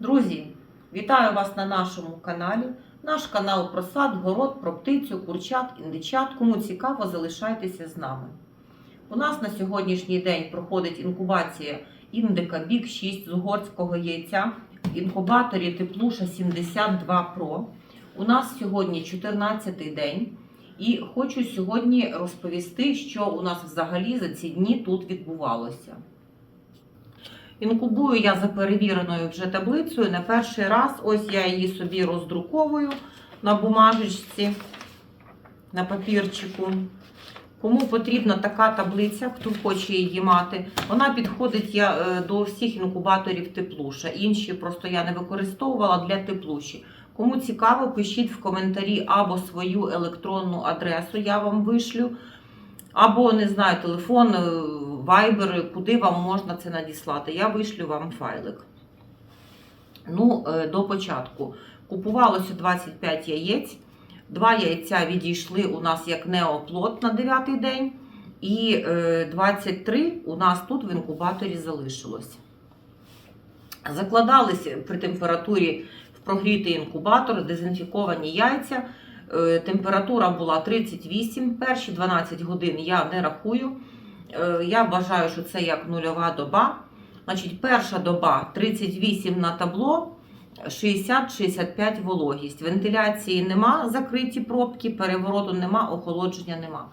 Друзі, вітаю вас на нашому каналі. Наш канал про сад, город, про птицю, курчат, індичат. Кому цікаво, залишайтеся з нами. У нас на сьогоднішній день проходить інкубація індика Бік 6 з угорського яйця в інкубаторі Теплуша 72 Pro. У нас сьогодні 14-й день. І хочу сьогодні розповісти, що у нас взагалі за ці дні тут відбувалося. Інкубую я за перевіреною вже таблицею. Не перший раз. Ось я її собі роздруковую на бумажечці, на папірчику. Кому потрібна така таблиця, хто хоче її мати, вона підходить е, до всіх інкубаторів теплуша. Інші просто я не використовувала для теплуші. Кому цікаво, пишіть в коментарі або свою електронну адресу, я вам вишлю, або не знаю, телефон, е, вайбер, куди вам можна це надіслати. Я вишлю вам файлик. Ну, е, до початку. Купувалося 25 яєць. Два яйця відійшли у нас як неоплод на 9 день. І е, 23 у нас тут в інкубаторі залишилось. Закладалися при температурі в прогрітий інкубатор, дезінфіковані яйця. Е, Температура була 38. Перші 12 годин я не рахую. Е, Я вважаю, що це як нульова доба. Значить, перша доба 38 на табло, 60-65 вологість. Вентиляції нема, закриті пробки, перевороту нема, охолодження нема.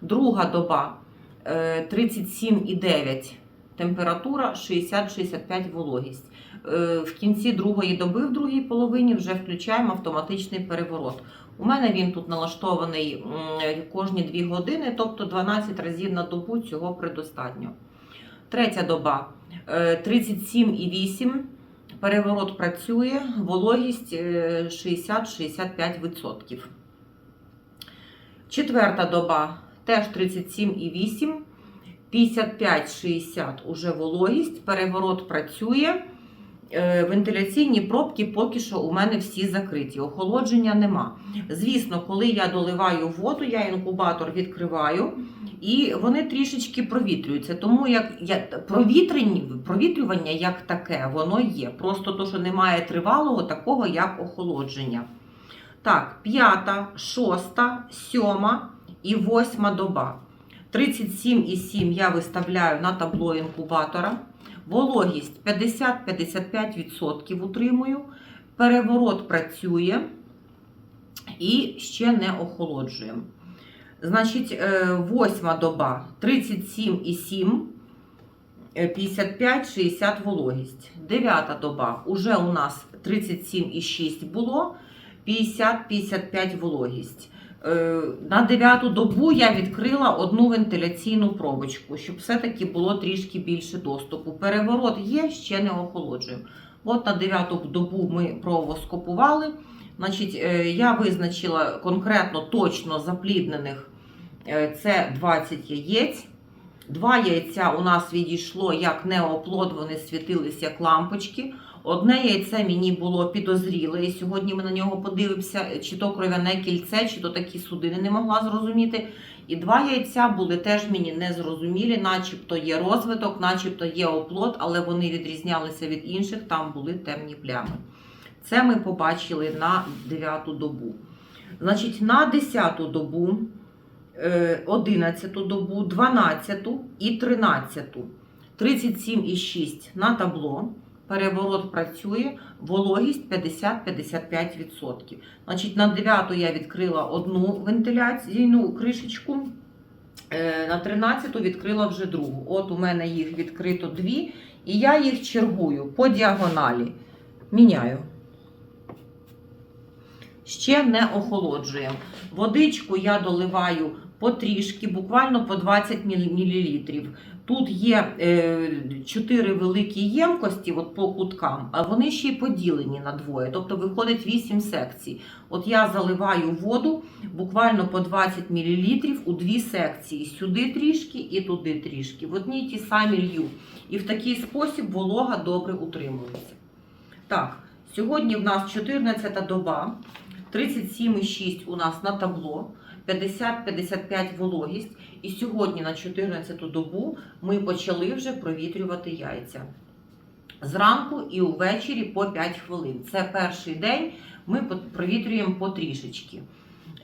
Друга доба е, 37,9 температура, 60-65 вологість. Е, В кінці другої доби, в другій половині, вже включаємо автоматичний переворот. У мене він тут налаштований кожні 2 години, тобто 12 разів на добу цього предостатньо. Третя доба е, 37,8. Переворот працює, вологість е, 60-65%. Четверта доба теж 37,8. 55-60 уже вологість, переворот працює. Е, Вентиляційні пробки поки що у мене всі закриті, охолодження нема. Звісно, коли я доливаю воду, я інкубатор відкриваю і вони трішечки провітрюються. Тому як я, провітрювання як таке, воно є. Просто то, що немає тривалого такого, як охолодження. Так, п'ята, шоста, сьома і восьма доба. 37,7 я виставляю на табло інкубатора. Вологість 50-55% утримую. Переворот працює і ще не охолоджуємо. Значить, е, восьма доба 37,7, е, 55-60 вологість. Дев'ята доба уже у нас 37,6 було, 50-55 вологість. Е, На дев'яту добу я відкрила одну вентиляційну пробочку, щоб все-таки було трішки більше доступу. Переворот є, ще не охолоджуємо. От на дев'яту добу ми провоскопували. Значить, е, я визначила конкретно точно запліднених е, це 20 яєць. Два яйця у нас відійшло як неоплод, вони світились як лампочки. Одне яйце мені було підозріле, і сьогодні ми на нього подивимося, чи то кров'яне кільце, чи то такі судини не могла зрозуміти. І два яйця були теж мені незрозумілі, начебто є розвиток, начебто є оплод, але вони відрізнялися від інших, там були темні плями. Це ми побачили на 9 добу. Значить, на 10 добу, е, 11 добу, 12 і 13. 37,6 на табло. Переворот працює, вологість 50-55%. Значить, на 9 я відкрила одну вентиляційну кришечку, е, на 13 відкрила вже другу. От у мене їх відкрито дві, і я їх чергую по діагоналі. Міняю. Ще не охолоджуємо. Водичку я доливаю потрішки, буквально по 20 мл. Тут є е, 4 великі ємкості от по куткам, а вони ще й поділені на двоє. Тобто виходить 8 секцій. От я заливаю воду буквально по 20 мл у дві секції. Сюди трішки і туди трішки. В одній ті самі лью. І в такий спосіб волога добре утримується. Так, сьогодні в нас 14 доба. 37,6 у нас на табло, 50-55 вологість. І сьогодні на 14 добу ми почали вже провітрювати яйця. зранку і увечері по 5 хвилин. Це перший день. Ми провітрюємо потрішечки.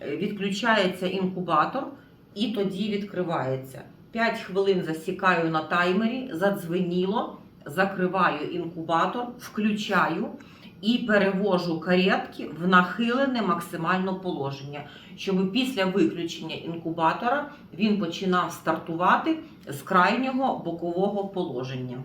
Е, Відключається інкубатор і тоді відкривається. 5 хвилин засікаю на таймері, задзвеніло, закриваю інкубатор, включаю і перевожу каретки в нахилене максимально положення, щоб після виключення інкубатора він починав стартувати з крайнього бокового положення.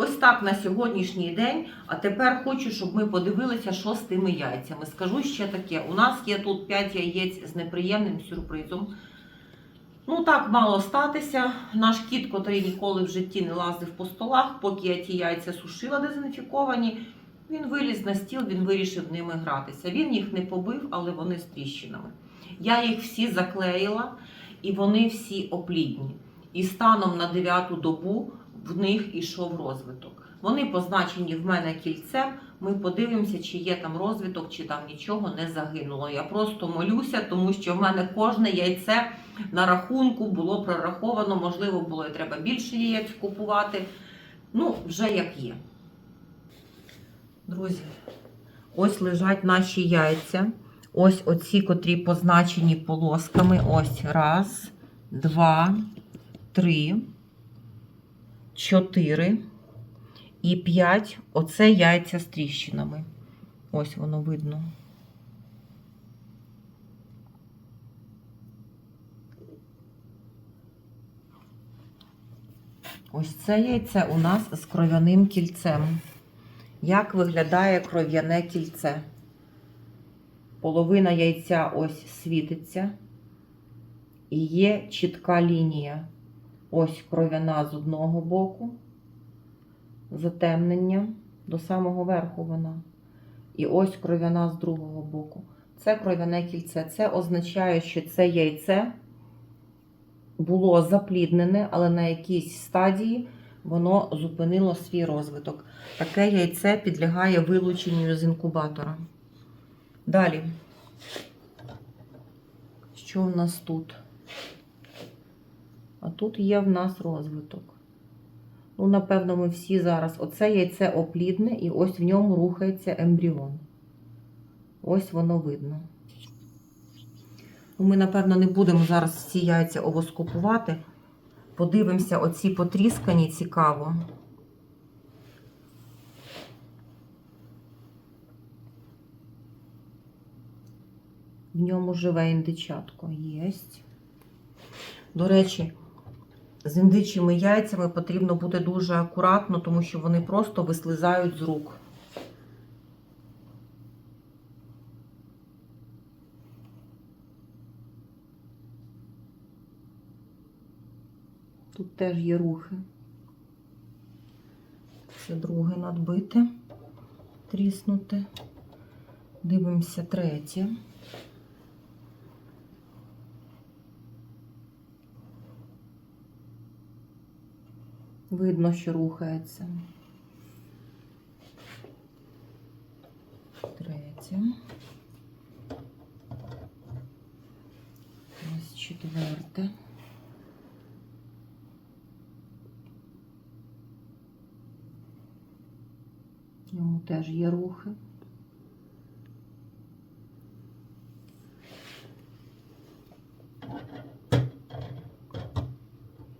Ось так на сьогоднішній день. А тепер хочу, щоб ми подивилися, що з тими яйцями. Скажу ще таке: у нас є тут 5 яєць з неприємним сюрпризом. Ну так мало статися. Наш кіт, котрий ніколи в житті не лазив по столах, поки я ті яйця сушила дезінфіковані, він виліз на стіл, він вирішив ними гратися. Він їх не побив, але вони з тріщинами. Я їх всі заклеїла, і вони всі оплідні. І станом на дев'яту добу в них ішов розвиток. Вони позначені в мене кільцем. Ми подивимося, чи є там розвиток, чи там нічого не загинуло. Я просто молюся, тому що в мене кожне яйце на рахунку було прораховано. Можливо, було і треба більше яєць купувати. Ну, вже як є. Друзі, ось лежать наші яйця. Ось оці, котрі позначені полосками. Ось раз, два, три, чотири і п'ять. Оце яйця з тріщинами. Ось воно видно. Ось це яйце у нас з кров'яним кільцем. Як виглядає кров'яне кільце? Половина яйця ось світиться. І є чітка лінія. Ось кров'яна з одного боку, затемнення до самого верху вона. І ось кров'яна з другого боку. Це кров'яне кільце. Це означає, що це яйце було запліднене, але на якійсь стадії воно зупинило свій розвиток. Таке яйце підлягає вилученню з інкубатора. Далі. Що в нас тут? А тут є в нас розвиток. Ну, напевно, ми всі зараз. Оце яйце оплідне, і ось в ньому рухається ембріон. Ось воно видно. Ну, Ми, напевно, не будемо зараз ці яйця овоскопувати. Подивимося, оці потріскані цікаво. В ньому живе індичатко. Єсть. До речі, з індичими яйцями потрібно бути дуже акуратно, тому що вони просто вислизають з рук. Тут теж є рухи. Це друге надбите, тріснуте. Дивимося третє. Видно, що рухається. Третє. Ось четверте. В ньому теж є рухи.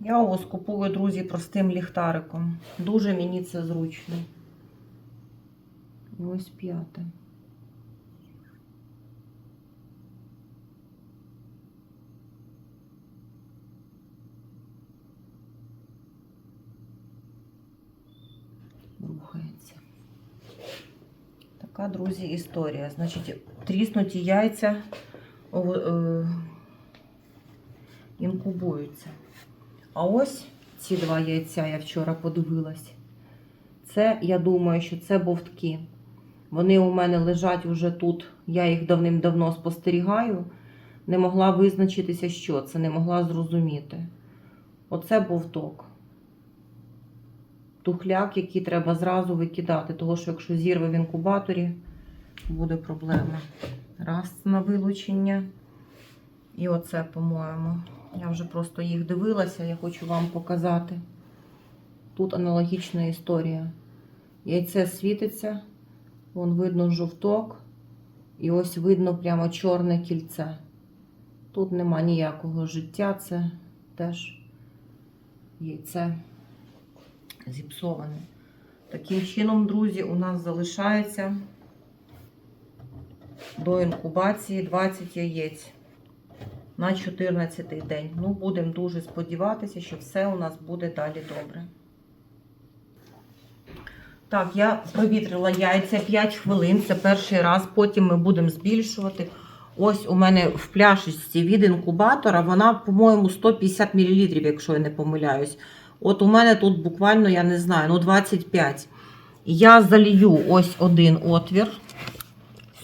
Я ось купую, друзі, простим ліхтариком. Дуже мені це зручно. Ось п'яте. Рухається. Така, друзі, історія. Значить, тріснуті яйця е, інкубуються. А ось ці два яйця я вчора подивилась. Це, я думаю, що це бовтки. Вони у мене лежать уже тут. Я їх давним-давно спостерігаю. Не могла визначитися, що це, не могла зрозуміти. Оце бовток. Тухляк, який треба зразу викидати, тому що якщо зірве в інкубаторі, буде проблема. Раз на вилучення. І оце, по-моєму. Я вже просто їх дивилася, я хочу вам показати. Тут аналогічна історія. Яйце світиться, вон видно жовток, і ось видно прямо чорне кільце. Тут нема ніякого життя, це теж яйце зіпсоване. Таким чином, друзі, у нас залишається до інкубації 20 яєць на 14 день. Ну, будемо дуже сподіватися, що все у нас буде далі добре. Так, я провітрила яйця 5 хвилин. Це перший раз. Потім ми будемо збільшувати. Ось у мене в пляшечці від інкубатора, вона, по-моєму, 150 мл, якщо я не помиляюсь. От у мене тут буквально, я не знаю, ну 25. Я залью ось один отвір.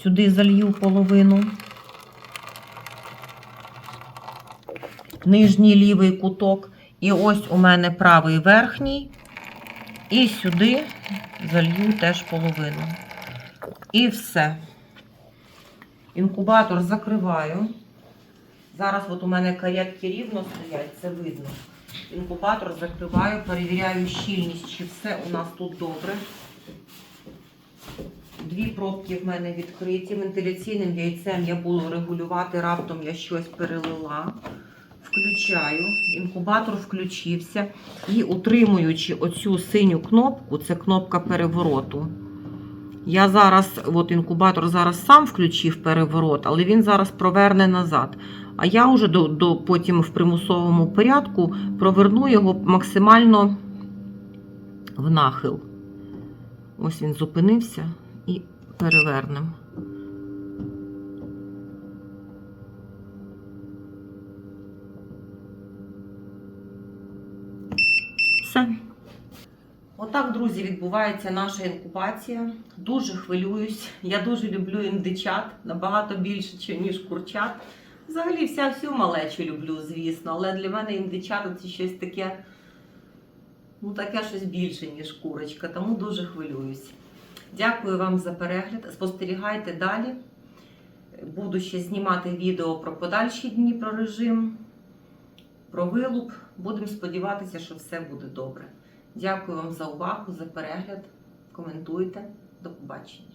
Сюди залью половину. Нижній лівий куток. І ось у мене правий верхній. І сюди залью теж половину. І все. Інкубатор закриваю. Зараз от у мене каретки рівно стоять, це видно. Інкубатор закриваю, перевіряю щільність, чи все у нас тут добре. Дві пробки в мене відкриті. Вентиляційним яйцем я буду регулювати, раптом я щось перелила. Включаю, інкубатор включився і утримуючи оцю синю кнопку, це кнопка перевороту. Я зараз, от інкубатор зараз сам включив переворот, але він зараз проверне назад. А я вже до, до, потім в примусовому порядку проверну його максимально в нахил. Ось він зупинився і перевернемо. Все. Отак, друзі, відбувається наша інкубація. Дуже хвилююсь. Я дуже люблю індичат, набагато більше, ніж курчат. Взагалі, вся всю малечу люблю, звісно, але для мене індичата це щось таке, ну таке щось більше, ніж курочка, тому дуже хвилююсь. Дякую вам за перегляд. Спостерігайте далі. Буду ще знімати відео про подальші дні, про режим, про вилуп. Будемо сподіватися, що все буде добре. Дякую вам за увагу, за перегляд. Коментуйте. До побачення.